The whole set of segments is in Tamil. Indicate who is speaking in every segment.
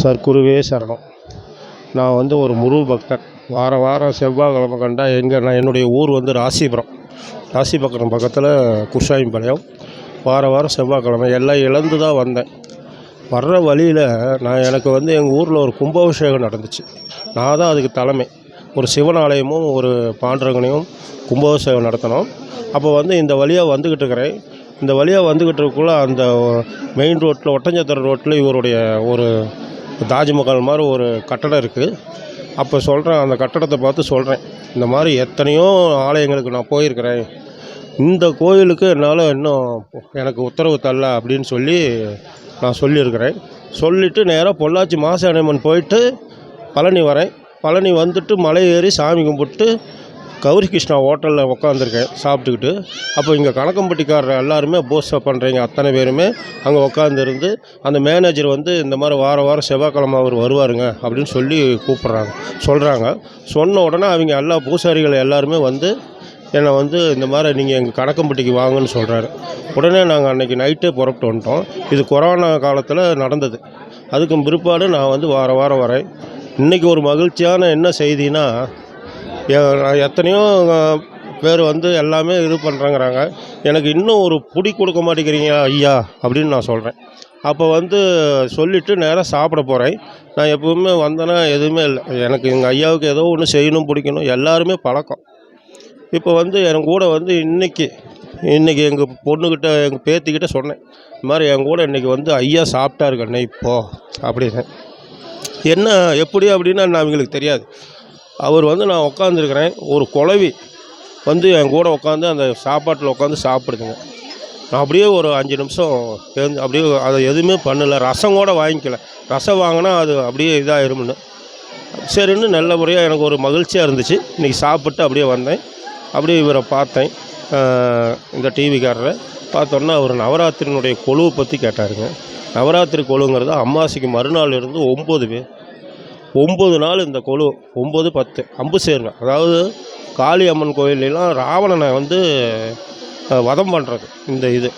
Speaker 1: சர்க்குருவே சரணம். நான் வந்து ஒரு முருக பக்தன். வாரம் வாரம் செவ்வாய்க்கிழமை கண்டா எங்கே நான் என்னுடைய ஊர் வந்து ராசிபுரம். ராசிபக்கரம் பக்கத்தில் குருசாமிபாளையம். வாரம் வாரம் செவ்வாய்க்கிழமை எல்லாம் இழந்து தான் வந்தேன். வர்ற வழியில் நான் எனக்கு வந்து எங்கள் ஊரில் ஒரு கும்பாபிஷேகம் நடந்துச்சு. நான் தான் அதுக்கு தலைமை. ஒரு சிவன் ஆலயமும் ஒரு பாண்டரங்கனையும் கும்பாபிஷேகம் நடத்தினோம் அப்போ வந்து இந்த வழியாக வந்துக்கிட்டு இருக்கிறேன். இந்த வழியாக வந்துக்கிட்டு இருக்கக்குள்ள அந்த மெயின் ரோட்டில் ஒட்டஞ்சத்திர ரோட்டில் இவருடைய ஒரு தாஜ்மஹால் மாதிரி ஒரு கட்டடம் இருக்குது. அப்போ சொல்கிறேன் அந்த கட்டடத்தை பார்த்து சொல்கிறேன். இந்த மாதிரி எத்தனையோ ஆலயங்களுக்கு நான் போயிருக்கிறேன். இந்த கோயிலுக்கு என்னால் இன்னும் எனக்கு உத்தரவு தரல அப்படின்னு சொல்லி நான் சொல்லியிருக்கிறேன். சொல்லிவிட்டு நேராக பொள்ளாச்சி மாசாணியம்மன் போயிட்டு பழனி வரேன். பழனி வந்துட்டு மலை ஏறி சாமி கும்பிட்டு கௌரி கிருஷ்ணா ஹோட்டலில் உட்காந்துருக்கேன் சாப்பிட்டுக்கிட்டு. அப்போ இங்கே கணக்கம்பட்டிக்காரர் எல்லாருமே போஸ் பண்ணுறீங்க அத்தனை பேருமே அங்கே உட்காந்துருந்து அந்த மேனேஜர் வந்து இந்த மாதிரி வாரம் வாரம் செவ்வாய்க்கிழமை அவர் வருவாருங்க அப்படின்னு சொல்லி கூப்பிட்றாங்க சொல்கிறாங்க சொன்ன உடனே அவங்க எல்லா பூசாரிகள் எல்லாருமே வந்து என்னை வந்து இந்த மாதிரி நீங்கள் எங்கள் கணக்கம்பட்டிக்கு வாங்கன்னு சொல்கிறாரு உடனே நாங்கள் அன்றைக்கி நைட்டே புறப்பட்டு வந்துட்டோம். இது கொரோனா காலத்தில் நடந்தது. அதுக்கும் பிற்பாடு நான் வந்து வாரம் வாரம் வரேன். இன்றைக்கி ஒரு மகிழ்ச்சியான என்ன செய்தினா எத்தனையோ பேர் வந்து எல்லாமே இது பண்ணுறேங்கிறாங்க எனக்கு இன்னும் ஒரு பிடி கொடுக்க மாட்டேங்கிறீங்க ஐயா அப்படின்னு நான் சொல்கிறேன் அப்போ வந்து சொல்லிவிட்டு நேராக சாப்பிட போகிறேன் நான் எப்பவுமே வந்தேன்னா எதுவுமே இல்லை. எனக்கு எங்கள் ஐயாவுக்கு ஏதோ ஒன்று செய்யணும் பிடிக்கணும் எல்லாருமே பழக்கம். இப்போ வந்து என் கூட வந்து இன்னைக்கு இன்றைக்கி எங்கள் பொண்ணுக்கிட்ட எங்கள் பேத்திக்கிட்ட சொன்னேன். இந்த மாதிரி என் கூட இன்றைக்கி வந்து ஐயா சாப்பிட்டா இருக்கண்ணே இப்போ அப்படின்னு. என்ன எப்படி அப்படின்னு நான் அவங்களுக்கு தெரியாது. அவர் வந்து நான் உட்காந்துருக்குறேன் ஒரு குழவி வந்து என் கூட உட்காந்து அந்த சாப்பாட்டில் உட்காந்து சாப்பிடுதுங்க. நான் அப்படியே ஒரு அஞ்சு நிமிஷம் எழுந்து அப்படியே அதை எதுவுமே பண்ணலை. ரசம் கூட வாங்கிக்கல. ரசம் வாங்கினா அது அப்படியே இதாகிரும்னு சரின்னு நல்ல முறையாக எனக்கு ஒரு மகிழ்ச்சியாக இருந்துச்சு. இன்றைக்கி சாப்பிட்டு அப்படியே வந்தேன். அப்படியே இவரை பார்த்தேன். இந்த டிவிக்காரரை பார்த்தோன்னா அவர் நவராத்திரியினுடைய கொழுவை பற்றி கேட்டாருங்க. நவராத்திரி கொழுங்கிறது அம்மாசிக்கு மறுநாள் இருந்து ஒம்பது பேர். ஒம்பது நாள் இந்த கொலு ஒம்பது பத்து அம்பு சேருவேன் அதாவது காளி அம்மன் கோயிலெலாம் ராவணனை வந்து வதம் பண்ணுறது இந்த இது.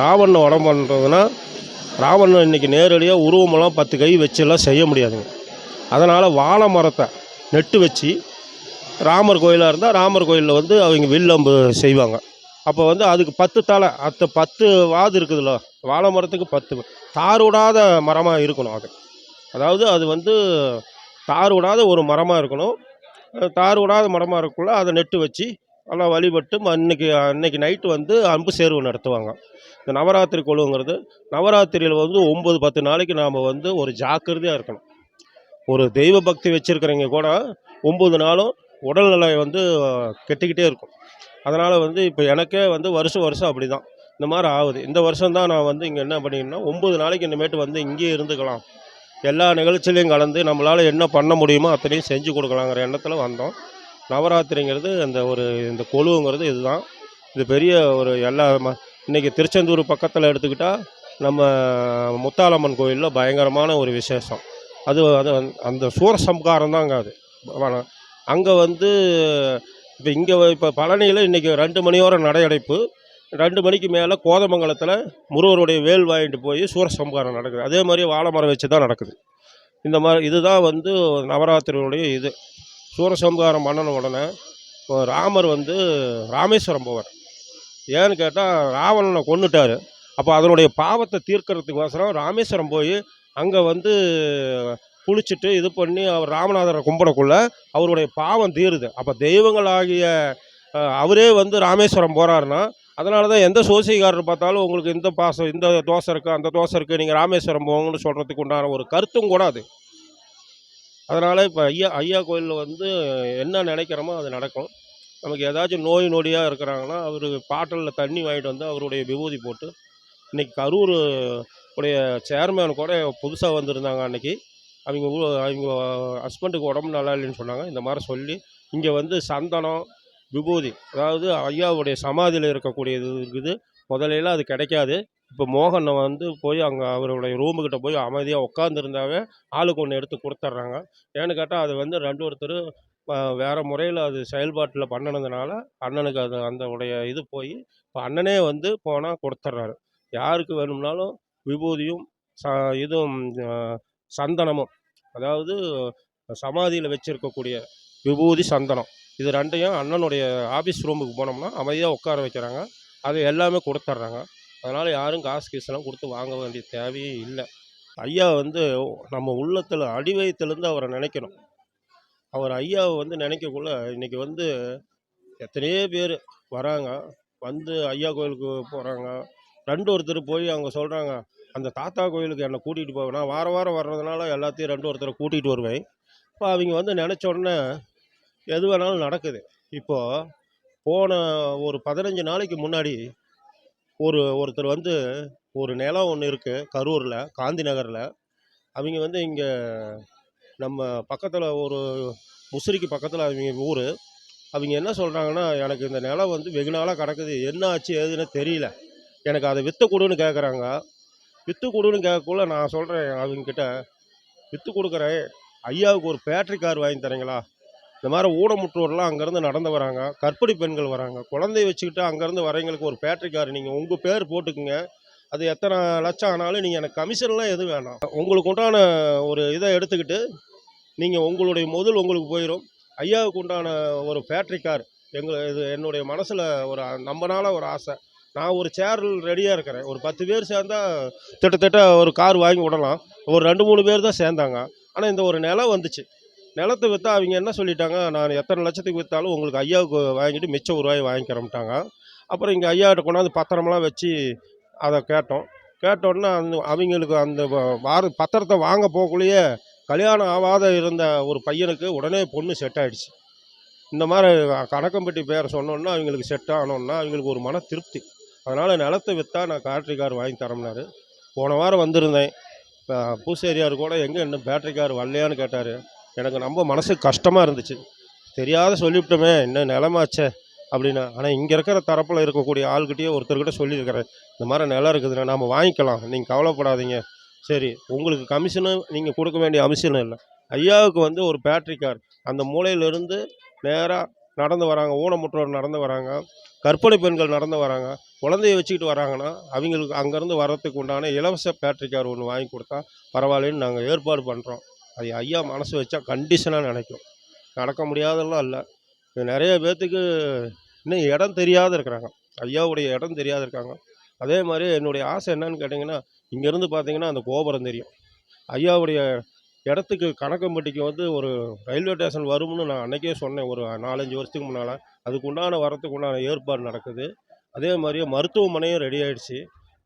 Speaker 1: ராவணனை வதம் பண்ணுறதுனா ராவணன் இன்றைக்கி நேரடியாக உருவமெல்லாம் பத்து கை வச்செல்லாம் செய்ய முடியாதுங்க. அதனால் வாழை மரத்தை நெட்டு வச்சு ராமர் கோயிலாக இருந்தால் ராமர் கோயிலில் வந்து அவங்க வில்லம்பு செய்வாங்க. அப்போ வந்து அதுக்கு பத்து தலை அத்த பத்து வாது இருக்குதுல்ல வாழை மரத்துக்கு பத்து தார் விடாத மரமாக இருக்கணும் அது. அதாவது அது வந்து தார் விடாத ஒரு மரமாக இருக்கணும். தார் விடாத மரமாக இருக்கக்குள்ள அதை நெட்டு வச்சு நல்லா வழிபட்டு ம- அன்னைக்கு நைட்டு வந்து அன்பு சேர்வு நடத்துவாங்க. இந்த நவராத்திரி கொழுங்கிறது நவராத்திரியில் வந்து ஒம்பது பத்து நாளைக்கு நாம் வந்து ஒரு ஜாக்கிரதையாக இருக்கணும். ஒரு தெய்வ பக்தி வச்சுருக்கிறவங்க கூட ஒம்பது நாளும் உடல்நிலை வந்து கெட்டிக்கிட்டே கெட்டுக்கிட்டே இருக்கும். அதனால் வந்து இப்போ எனக்கே வந்து வருஷம் வருஷம் அப்படி தான் இந்த மாதிரி ஆகுது. இந்த வருஷம் தான் நான் வந்து இங்கே என்ன பண்ணிங்கன்னா ஒம்பது நாளைக்கு இனிமேட்டு வந்து இங்கேயே இருந்துக்கலாம். எல்லா நிகழ்ச்சியிலையும் கலந்து நம்மளால் என்ன பண்ண முடியுமோ அத்தனையும் செஞ்சு கொடுக்கலாங்கிற எண்ணத்தில் வந்தோம். நவராத்திரிங்கிறது அந்த ஒரு இந்த கொழுவுங்கிறது இதுதான். இது பெரிய ஒரு எல்லா ம இன்றைக்கி திருச்செந்தூர் பக்கத்தில் எடுத்துக்கிட்டால் நம்ம முத்தாலம்மன் கோயிலில் பயங்கரமான ஒரு விசேஷம். அது அது வந்து- அந்த சூரசம்காரம் தாங்க அது அங்கே வந்து இப்போ இங்கே இப்போ பழனியில் இன்றைக்கி ரெண்டு மணியோர நடையடைப்பு. ரெண்டு மணிக்கு மேலே கோதமங்கலத்தில் முருகருடைய வேல் வாங்கிட்டு போய் சூரசம்காரம் நடக்குது. அதே மாதிரி வாழை மரம் வச்சு தான் நடக்குது. இந்த மாதிரி இதுதான் வந்து நவராத்திரியுடைய இது. சூரசம்காரம் பண்ணின உடனே ராமர் வந்து ராமேஸ்வரம் போவார். ஏன்னு கேட்டால் ராவணனை கொண்டுட்டார் அப்போ அதனுடைய பாவத்தை தீர்க்கறதுக்கோசரம் ராமேஸ்வரம் போய் அங்கே வந்து குளிச்சுட்டு இது பண்ணி அவர் ராமநாதரை கும்பிடக்குள்ள அவருடைய பாவம் தீருது. அப்போ தெய்வங்களாகிய அவரே வந்து ராமேஸ்வரம் போகிறாருன்னா அதனால தான் எந்த சோசியக்காரர் பார்த்தாலும் உங்களுக்கு இந்த பாசம் இந்த தோசை இருக்குது அந்த தோசை இருக்குது நீங்கள் ராமேஸ்வரம் போங்கன்னு சொல்கிறதுக்கு உண்டான ஒரு கருத்தும் கூட அது. அதனால் இப்போ ஐயா ஐயா கோயிலில் வந்து என்ன நினைக்கிறோமோ அது நடக்கும். நமக்கு ஏதாச்சும் நோய் நொடியாக இருக்கிறாங்கன்னா அவர் பாட்டலில் தண்ணி வாங்கிட்டு வந்து அவருடைய விபூதி போட்டு இன்னைக்கு கரூர் உடைய சேர்மேன் கூட புதுசாக வந்திருந்தாங்க அன்றைக்கி அவங்க அவங்க ஹஸ்பண்டுக்கு உடம்பு நல்லா இல்லைன்னு சொன்னாங்க. இந்த மாதிரி சொல்லி இங்கே வந்து சந்தனம் விபூதி. அதாவது ஐயாவுடைய சமாதியில் இருக்கக்கூடியது இருக்குது. முதலையில் அது கிடைக்காது. இப்போ மோகனை வந்து போய் அங்கே அவருடைய ரூமுக்கிட்ட போய் அமைதியாக உட்காந்துருந்தாவே ஆளுக்கு ஒன்று எடுத்து கொடுத்துட்றாங்க. ஏன்னு கேட்டால் அது வந்து ரெண்டு ஒருத்தர் வேறு முறையில் அது செயல்பாட்டில் பண்ணினதுனால அண்ணனுக்கு அது அந்த உடைய இது போய் இப்போ அண்ணனே வந்து போனால் கொடுத்துட்றாரு. யாருக்கு வேணும்னாலும் விபூதியும் ச இதுவும் சந்தனமும் அதாவது சமாதியில் வச்சுருக்கக்கூடிய விபூதி சந்தனம். இது ரெண்டையும் அண்ணனுடைய ஆஃபீஸ் ரூமுக்கு போனோம்னா அமைதியாக உட்கார வைக்கிறாங்க. அது எல்லாமே கொடுத்துட்றாங்க அதனால் யாரும் காசு கீஸ்லாம் கொடுத்து வாங்க வேண்டிய தேவையே இல்லை. ஐயா வந்து நம்ம உள்ளத்தில் அடிவயத்துலேருந்து அவரை நினைக்கணும். அவர் ஐயாவை வந்து நினைக்கக்குள்ள இன்றைக்கி வந்து எத்தனையோ பேர் வராங்க. வந்து ஐயா கோயிலுக்கு போகிறாங்க ரெண்டு ஒருத்தர் போய் அவங்க சொல்கிறாங்க அந்த தாத்தா கோயிலுக்கு என்னை கூட்டிகிட்டு போவேன் நான் வாரம் வாரம் வர்றதுனால எல்லாத்தையும் ரெண்டு ஒருத்தரை கூட்டிகிட்டு வருவேன். இப்போ அவங்க வந்து நினச்ச உடனே எது வேணாலும் நடக்குது. இப்போது போன ஒரு பதினஞ்சு நாளைக்கு முன்னாடி ஒரு ஒருத்தர் வந்து ஒரு நிலம் ஒன்று இருக்குது கரூரில் காந்தி நகரில் அவங்க வந்து இங்கே நம்ம பக்கத்தில் ஒரு முசிறிக்கு பக்கத்தில் அவங்க ஊர். அவங்க என்ன சொல்கிறாங்கன்னா எனக்கு இந்த நிலம் வந்து வெகு நாளாக கிடக்குது. என்ன ஆச்சு ஏதுன்னு தெரியல. எனக்கு அதை விற்று கொடுன்னு கேட்குறாங்க விற்று கொடுன்னு கேட்கக்குள்ள நான் சொல்கிறேன் அவங்கக்கிட்ட விற்று கொடுக்குறேன். ஐயாவுக்கு ஒரு பேட்டரி கார் வாங்கி தரீங்களா? இந்த மாதிரி ஊனமுற்றோர்லாம் அங்கேருந்து நடந்து வராங்க. கர்ப்பிணி பெண்கள் வராங்க. குழந்தைய வச்சுக்கிட்டு அங்கேருந்து வரவங்களுக்கு ஒரு பேட்டரிக்கார் நீங்கள் உங்கள் பேர் போட்டுக்குங்க. அது எத்தனை லட்சம் ஆனாலும் நீங்கள் எனக்கு கமிஷன்லாம் எதுவும் வேணாம். உங்களுக்கு உண்டான ஒரு இதை எடுத்துக்கிட்டு நீங்கள் உங்களுடைய முதல் உங்களுக்கு போயிடும் ஐயாவுக்கு உண்டான ஒரு பேட்டரிக்கார் எங்கள் இது என்னுடைய மனசில் ஒரு நம்பனால ஒரு ஆசை. நான் ஒரு சேரில் ரெடியாக இருக்கிறேன். ஒரு பத்து பேர் சேர்ந்தா திட்டத்தட்ட ஒரு கார் வாங்கி விடலாம். ஒரு ரெண்டு மூணு பேர் தான் சேர்ந்தாங்க. ஆனால் இந்த ஒரு நிலம் வந்துச்சு. நிலத்தை விற்றா அவங்க என்ன சொல்லிட்டாங்க? நான் எத்தனை லட்சத்துக்கு விற்றாலும் உங்களுக்கு ஐயாவுக்கு வாங்கிட்டு மிச்சம் ஒரு ரூபாய் வாங்கிக்கிறோம்ட்டாங்க அப்புறம் இங்கே ஐயாட்ட கொண்டாந்து பத்திரமெல்லாம் வச்சு அதை கேட்டோம். கேட்டோன்னே அந்த அவங்களுக்கு அந்த வார பத்திரத்தை வாங்க போகக்குள்ளேயே கல்யாணம் ஆகாத இருந்த ஒரு பையனுக்கு உடனே பொண்ணு செட் ஆகிடுச்சு இந்த மாதிரி கணக்கம்பட்டி பேரை சொன்னோன்னா அவங்களுக்கு செட் ஆனோன்னா அவங்களுக்கு ஒரு மன திருப்தி. அதனால் நிலத்தை விற்றா நான் பேட்ரி கார் வாங்கி தரம்னாரு போன வாரம் வந்திருந்தேன். இப்போ பூசேரியார் கூட எங்கே இன்னும் பேட்ரி கார் வரலையான்னு கேட்டார். எனக்கு ரொம்ப மனசுக்கு கஷ்டமாக இருந்துச்சு. தெரியாத சொல்லிவிட்டோமே இன்னும் நிலமாச்சே அப்படின்னா ஆனால் இங்கே இருக்கிற தரப்பில் இருக்கக்கூடிய ஆள்கிட்டயே ஒருத்தர்கிட்ட சொல்லியிருக்கிறேன். இந்த மாதிரி நிலம் இருக்குதுண்ணா நாம் வாங்கிக்கலாம். நீங்கள் கவலைப்படாதீங்க. சரி உங்களுக்கு கமிஷனு நீங்கள் கொடுக்க வேண்டிய அவசியம் இல்லை. ஐயாவுக்கு வந்து ஒரு பேட்ரி கார் அந்த மூலையிலிருந்து நேராக நடந்து வராங்க. ஊனமுற்றோர் நடந்து வராங்க. கற்பனை பெண்கள் நடந்து வராங்க. குழந்தைய வச்சுக்கிட்டு வராங்கன்னா அவங்களுக்கு அங்கேருந்து வர்றதுக்கு உண்டான இலவச பேட்ரி கார் ஒன்று வாங்கி கொடுத்தா பரவாயில்லன்னு நாங்கள் ஏற்பாடு பண்ணுறோம் அது ஐயா மனசு வச்சா கண்டிஷனாக நினைக்கும். நடக்க முடியாதெல்லாம் இல்லை. நிறைய பேர்த்துக்கு இன்னும் இடம் தெரியாத இருக்கிறாங்க. ஐயாவுடைய இடம் தெரியாத இருக்காங்க. அதே மாதிரி என்னுடைய ஆசை என்னன்னு கேட்டிங்கன்னா இங்கேருந்து பார்த்தீங்கன்னா அந்த கோபுரம் தெரியும். ஐயாவுடைய இடத்துக்கு கணக்கம்பட்டிக்கு வந்து ஒரு ரயில்வே ஸ்டேஷன் வரும்னு நான் அன்றைக்கே சொன்னேன். ஒரு நாலஞ்சு வருஷத்துக்கு முன்னால். அதுக்கு உண்டான வரத்துக்கு உண்டான ஏற்பாடு நடக்குது. அதே மாதிரியே மருத்துவமனையும் ரெடி ஆகிடுச்சி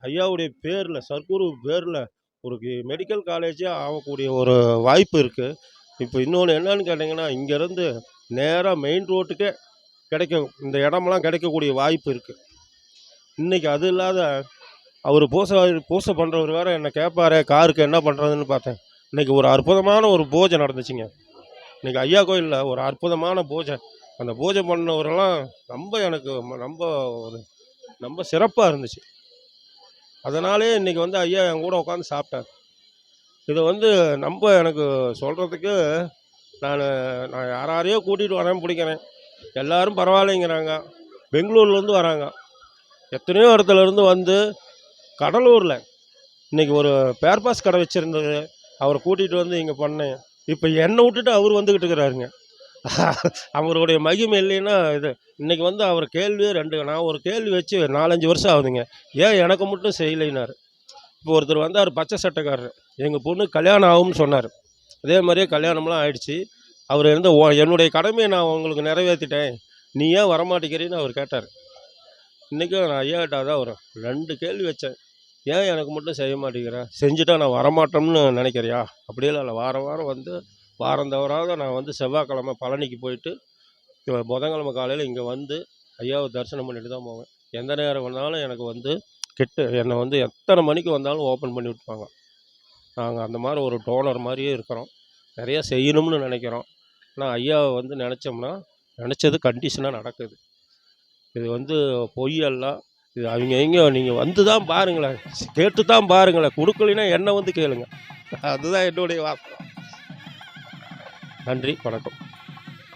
Speaker 1: ஐயாவுடைய பேரில் சர்க்குரு பேரில் ஒரு மெடிக்கல் காலேஜே ஆகக்கூடிய ஒரு வாய்ப்பு இருக்குது இப்போ இன்னொன்று என்னன்னு கேட்டிங்கன்னா இங்கேருந்து நேராக மெயின் ரோட்டுக்கே கிடைக்கும். இந்த இடமெல்லாம் கிடைக்கக்கூடிய வாய்ப்பு இருக்குது இன்றைக்கி அது இல்லாத அவர் பூசை பூசை பண்ணுறவர் வேறு என்னை கேட்பாரு காருக்கு என்ன பண்ணுறதுன்னு பார்த்தேன். இன்றைக்கி ஒரு அற்புதமான ஒரு பூஜை நடந்துச்சுங்க. இன்றைக்கி ஐயா கோயிலில் ஒரு அற்புதமான பூஜை. அந்த பூஜை பண்ணவரெல்லாம் ரொம்ப எனக்கு ரொம்ப ஒரு ரொம்ப சிறப்பாக இருந்துச்சு. அதனாலே இன்றைக்கி வந்து ஐயா என் கூட உட்காந்து சாப்பிட்டார். இதை வந்து நம்ம எனக்கு சொல்கிறதுக்கு நான் நான் யாராரையோ கூட்டிகிட்டு வரேன் பிடிக்கிறேன். எல்லோரும் பரவாயில்லைங்கிறாங்க. பெங்களூர்லேருந்து வராங்க. எத்தனையோ இடத்துலேருந்து வந்து கடலூரில் இன்றைக்கி ஒரு பேர்பாஸ் கடை வச்சுருந்தது. அவரை கூட்டிகிட்டு வந்து இங்கே பண்ணேன். இப்போ என்னை விட்டுட்டு அவர் வந்துக்கிட்டு இருக்கிறாருங்க. அவருடைய மகிமை இல்லைன்னா இது இன்றைக்கி வந்து அவர் கேள்வியே ரெண்டு நான் ஒரு கேள்வி வச்சு நாலஞ்சு வருஷம் ஆகுதுங்க. ஏன் எனக்கு மட்டும் செய்யலைனார் இப்போ ஒருத்தர் வந்தார் பச்சை சட்டைக்காரர். எங்கள் பொண்ணு கல்யாணம் ஆகும்னு சொன்னார். அதே மாதிரியே கல்யாணம்லாம் ஆயிடுச்சு. அவர் இருந்து "ஓ, என்னுடைய கடமையை நான் உங்களுக்கு நிறைவேற்றிட்டேன் நீ ஏன் வரமாட்டேங்கிறீன்னு அவர் கேட்டார். இன்றைக்கும் நான் ஐயாட்ட தான் வரும். ரெண்டு கேள்வி வச்சேன். ஏன் எனக்கு மட்டும் செய்ய மாட்டேங்கிறேன் செஞ்சுட்டா நான் வரமாட்டோம்னு நினைக்கிறியா? அப்படியெல்லாம் இல்லை. வாரம் வாரம் வந்து வாரம் தவறாத நான் வந்து செவ்வாய்க்கிழமை பழனிக்கு போயிட்டு புதன்கிழமை காலையில் இங்கே வந்து ஐயாவை தரிசனம் பண்ணிட்டு தான் போவேன். எந்த நேரம் வந்தாலும் எனக்கு வந்து கெட்டு என்னை வந்து எத்தனை மணிக்கு வந்தாலும் ஓப்பன் பண்ணி விட்டுப்பாங்க நாங்கள் அந்த மாதிரி ஒரு டோனர் மாதிரியே இருக்கிறோம். நிறையா செய்யணும்னு நினைக்கிறோம். ஆனால் ஐயாவை வந்து நினச்சோம்னா நினச்சது கண்டிஷனாக நடக்குது. இது வந்து பொய்யெல்லாம் இது அவங்க எங்க நீங்கள் வந்து தான் பாருங்களேன். கேட்டு தான் பாருங்களேன். கொடுக்கலைன்னா என்ன வந்து கேளுங்க. அதுதான் என்னுடைய வாசம் நன்றி வணக்கம்.